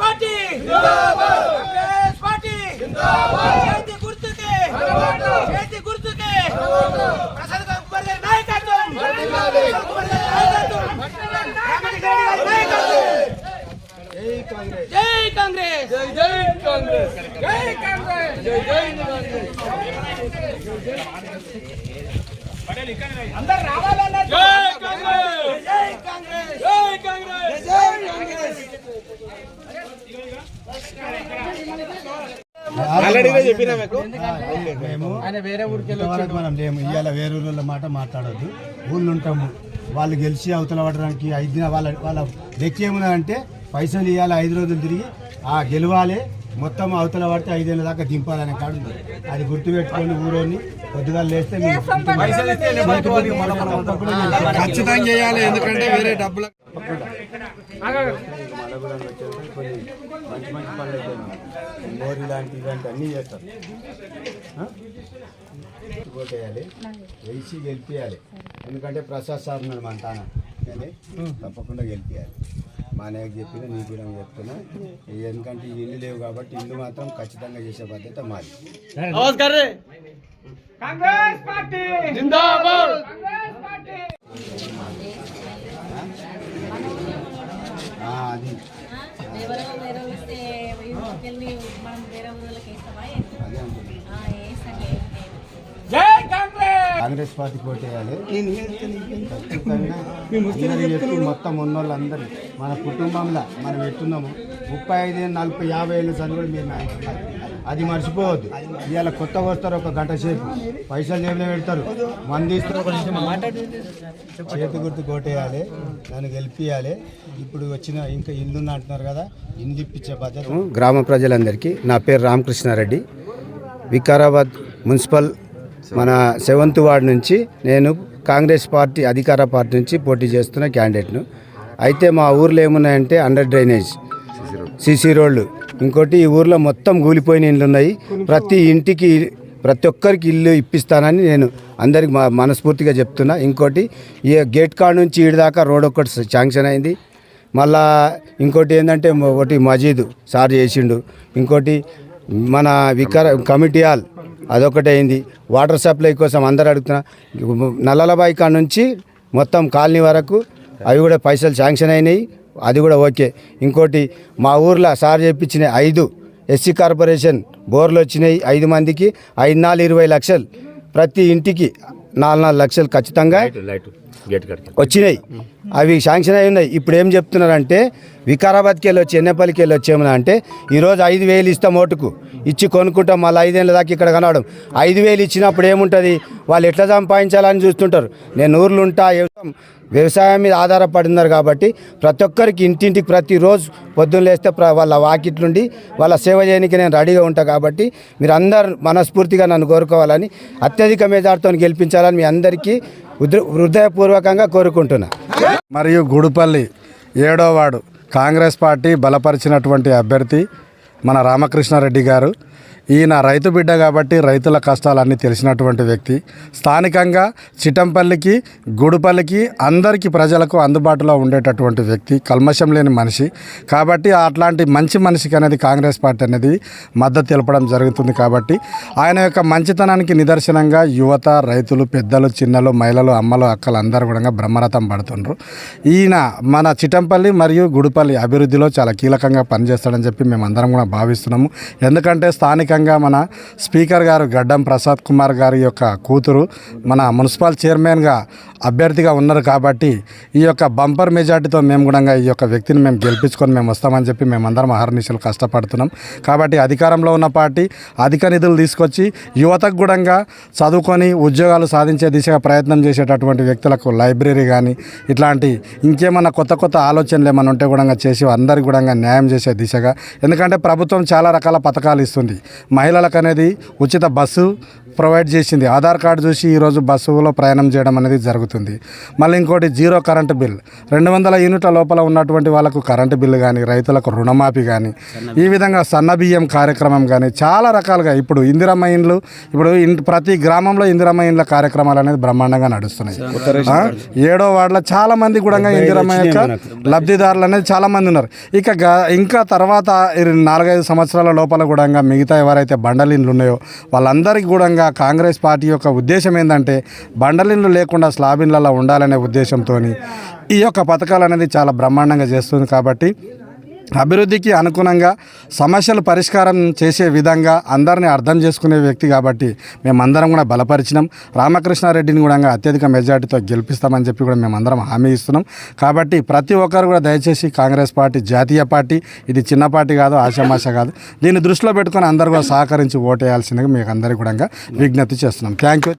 Party! Congress party! చేతి గుర్తుకే! చేతి గుర్తుకే! ప్రసాద్ కుమార్ గారి నాయకత్వం! జై కాంగ్రెస్! జై కాంగ్రెస్! జై కాంగ్రెస్! జై జై కాంగ్రెస్! అందరూ రావాలన్న జై కాంగ్రెస్ జై కాంగ్రెస్ జై కాంగ్రెస్ జై కాంగ్రెస్ మేము ఇంతవరకు మనం లేము ఇవాళ వేరే ఊళ్ళ మాట మాట్లాడొద్దు ఊళ్ళు ఉంటాము వాళ్ళు గెలిచి అవతల పడడానికి ఐదు దిన వాళ్ళ వాళ్ళ లెక్క ఏమున్నదంటే పైసలు ఇవ్వాలి ఐదు రోజులు తిరిగి ఆ గెలవాలి మొత్తం అవతల పడితే ఐదేళ్ళ దాకా దింపాలనే కాడు ఉంది. అది గుర్తుపెట్టుకొని ఊరోని కొద్దిగా లేస్తే మీరు ఖచ్చితంగా చేయాలి ఎందుకంటే వేరే డబ్బులు మంచి మంచి పనులు అయితే మోరీ లాంటి ఇలాంటి అన్నీ చేస్తారు? ఓటేయాలి వేసి గెలిపియాలి. ఎందుకంటే ప్రసాద్ సార్ ఉన్నాడు మన తాన. తప్పకుండా గెలిపియాలి. మా నాయకు చెప్పిన నీ కూడా చెప్తున్నా. ఎందుకంటే ఈ ఇల్లు లేవు కాబట్టి ఇల్లు మాత్రం ఖచ్చితంగా చేసే బాధ్యత మాది. కాంగ్రెస్ పార్టీ! జిందాబాద్! ఆ, అది. మనం వేరే ఊళ్ళకి వేస్తామా కాంగ్రెస్! కాంగ్రెస్ పార్టీ అందరూ చెప్పి మొత్తం ఉన్న వాళ్ళందరూ మన కుటుంబంలో మనం ఎట్టున్నాము? ముప్పై ఐదు నలభై యాభై ఏళ్ళు చదువు మీరు నాయకులు. అది మర్చిపోవద్దు. ఇవాళ కొత్తగా వస్తారు ఒక గంట సేపు. పైసలు జేబులో పెడతారు. మంది ఇస్తారు. చేతి గుర్తు కోటేయాలి. నన్ను గెలిపియాలి. ఇప్పుడు వచ్చిన ఇంకా ఇల్లు అంటున్నారు కదా ఇల్లు ఇప్పించే బాధ్యత. గ్రామ ప్రజలందరికీ నా పేరు రామకృష్ణారెడ్డి. వికారాబాద్ మున్సిపల్ మన సెవెంత్ వార్డ్ నుంచి నేను కాంగ్రెస్ పార్టీ అధికార పార్టీ నుంచి పోటీ చేస్తున్న క్యాండిడేట్ను. అయితే మా ఊర్లో ఏమున్నాయంటే అండర్ డ్రైనేజ్ సీసీ రోడ్లు. ఇంకోటి ఈ ఊర్లో మొత్తం కూలిపోయిన ఇండ్లు ఉన్నాయి. ప్రతి ఇంటికి ప్రతి ఒక్కరికి ఇల్లు ఇప్పిస్తానని నేను అందరికి మనస్ఫూర్తిగా చెప్తున్నా. ఇంకోటి ఈ గేట్ కాడ నుంచి ఈడదాకా రోడ్ ఒక్కటి శాంక్షన్ అయింది. మళ్ళా ఇంకోటి ఏంటంటే ఒకటి మజీద్ సార్ చేసిండు. ఇంకోటి మన వికార కమిటీ హాల్ అదొకటి అయింది. వాటర్ సప్లై కోసం అందరు అడుగుతున్నా. నల్లలబాయి కాడ నుంచి మొత్తం కాలనీ వరకు అవి కూడా పైసలు శాంక్షన్ అయినాయి. అది కూడా ఓకే. ఇంకోటి మా ఊర్లో సార్ చెప్పించిన ఐదు ఎస్సీ కార్పొరేషన్ బోర్లు వచ్చినాయి ఐదు మందికి ఐదు నాలుగు ఇరవై లక్షలు. ప్రతి ఇంటికి నాలుగు నాలుగు లక్షలు ఖచ్చితంగా. వచ్చినాయి. అవి శాంక్షన్ అయి ఉన్నాయి. ఇప్పుడు ఏం చెప్తున్నారంటే వికారాబాద్కి వెళ్ళి వచ్చి ఎన్నెపల్లికి వెళ్ళి వచ్చేమన్నా అంటే ఈరోజు ఐదు వేలు ఇస్తాం ఓటుకు. ఇచ్చి కొనుక్కుంటాం. మళ్ళీ ఐదేళ్ళ దాకా ఇక్కడ కనవడం ఐదు వేలు ఇచ్చినప్పుడు ఏముంటుంది? వాళ్ళు ఎట్లా సంపాదించాలని చూస్తుంటారు. నేను ఊర్లు ఉంటా వ్యవసాయం మీద ఆధారపడినారు కాబట్టి ప్రతి ఒక్కరికి ఇంటింటికి ప్రతిరోజు పొద్దున్న లేస్తే వాళ్ళ వాకిట్లుండి వాళ్ళ సేవ చేయడానికి నేను రెడీగా ఉంటాను కాబట్టి మీరు అందరు మనస్ఫూర్తిగా నన్ను కోరుకోవాలని అత్యధిక మెజార్టీతో గెలిపించాలని మీ అందరికీ హృదయపూర్వకంగా కోరుకుంటున్నా. మరియు గుడిపల్లి ఏడోవాడు కాంగ్రెస్ పార్టీ బలపరిచినటువంటి అభ్యర్థి మన రామకృష్ణారెడ్డి గారు. ఈయన రైతు బిడ్డ కాబట్టి రైతుల కష్టాలన్నీ తెలిసినటువంటి వ్యక్తి. స్థానికంగా చిటంపల్లికి గుడిపల్లికి అందరికీ ప్రజలకు అందుబాటులో ఉండేటటువంటి వ్యక్తి కల్మషం లేని మనిషి. కాబట్టి అట్లాంటి మంచి మనిషికి అనేది కాంగ్రెస్ పార్టీ అనేది మద్దతు తెలపడం జరుగుతుంది కాబట్టి ఆయన యొక్క మంచితనానికి నిదర్శనంగా యువత రైతులు పెద్దలు చిన్నలు మహిళలు అమ్మలు అక్కలు అందరూ కూడా బ్రహ్మరథం పడుతుండ్రు. ఈయన మన చిటంపల్లి మరియు గుడిపల్లి అభివృద్ధిలో చాలా కీలకంగా పనిచేస్తాడని చెప్పి మేము అందరం కూడా భావిస్తున్నాము. ఎందుకంటే స్థానిక స్థానికంగా మన స్పీకర్ గారు గడ్డం ప్రసాద్ కుమార్ గారి యొక్క కూతురు మన మున్సిపల్ చైర్మన్గా అభ్యర్థిగా ఉన్నారు కాబట్టి ఈ యొక్క బంపర్ మెజార్టీతో మేము కూడా ఈ యొక్క వ్యక్తిని మేము గెలిపించుకొని మేము వస్తామని చెప్పి మేమందరం అహర్నిశలు కష్టపడుతున్నాం. కాబట్టి అధికారంలో ఉన్న పార్టీ అధిక నిధులు తీసుకొచ్చి యువతకు కూడా చదువుకొని ఉద్యోగాలు సాధించే దిశగా ప్రయత్నం చేసేటటువంటి వ్యక్తులకు లైబ్రరీ కానీ ఇట్లాంటి ఇంకేమన్నా కొత్త కొత్త ఆలోచనలు ఏమైనా ఉంటే కూడా చేసి అందరికి కూడా న్యాయం చేసే దిశగా. ఎందుకంటే ప్రభుత్వం చాలా రకాల పథకాలు ఇస్తుంది. మహిళలకు అనేది ఉచిత బస్సు ప్రొవైడ్ చేసింది. ఆధార్ కార్డు చూసి ఈరోజు బస్సులో ప్రయాణం చేయడం అనేది జరుగుతుంది. మళ్ళీ ఇంకోటి జీరో కరెంటు బిల్. రెండు వందల యూనిట్ల లోపల ఉన్నటువంటి వాళ్ళకు కరెంటు బిల్లు కానీ రైతులకు రుణమాఫీ కానీ ఈ విధంగా సన్న బియ్యం కార్యక్రమం కానీ చాలా రకాలుగా ఇప్పుడు ఇందిరమ్మ ఇండ్లు ఇప్పుడు ప్రతి గ్రామంలో ఇందిరమ్మ ఇండ్ల కార్యక్రమాలు అనేది బ్రహ్మాండంగా నడుస్తున్నాయి? ఏడో వార్డులో చాలా మంది కూడా ఇందిరమ్మ యొక్క లబ్ధిదారులు అనేది చాలా మంది ఉన్నారు. ఇక ఇంకా తర్వాత నాలుగైదు సంవత్సరాల లోపల కూడా మిగతా ఎవరైతే బండలిన్లు ఉన్నాయో వాళ్ళందరికీ కూడా కాంగ్రెస్ పార్టీ యొక్క ఉద్దేశం ఏంటంటే బండలిన్లు లేకుండా స్లాబిన్లలో ఉండాలనే ఉద్దేశంతో ఈ యొక్క పథకాలు అనేది చాలా బ్రహ్మాండంగా చేస్తుంది కాబట్టి అభివృద్ధికి అనుగుణంగా సమస్యలు పరిష్కారం చేసే విధంగా అందరినీ అర్థం చేసుకునే వ్యక్తి కాబట్టి మేమందరం కూడా బలపరిచినాం. రామకృష్ణారెడ్డిని కూడా అత్యధిక మెజార్టీతో గెలిపిస్తామని చెప్పి కూడా మేమందరం హామీ ఇస్తున్నాం. కాబట్టి ప్రతి ఒక్కరు కూడా దయచేసి కాంగ్రెస్ పార్టీ జాతీయ పార్టీ ఇది చిన్న పార్టీ కాదు ఆశామాష కాదు. దీన్ని దృష్టిలో పెట్టుకొని అందరూ కూడా సహకరించి ఓటేయాల్సిందిగా మీకు అందరికీ కూడా విజ్ఞప్తి చేస్తున్నాం. Thank you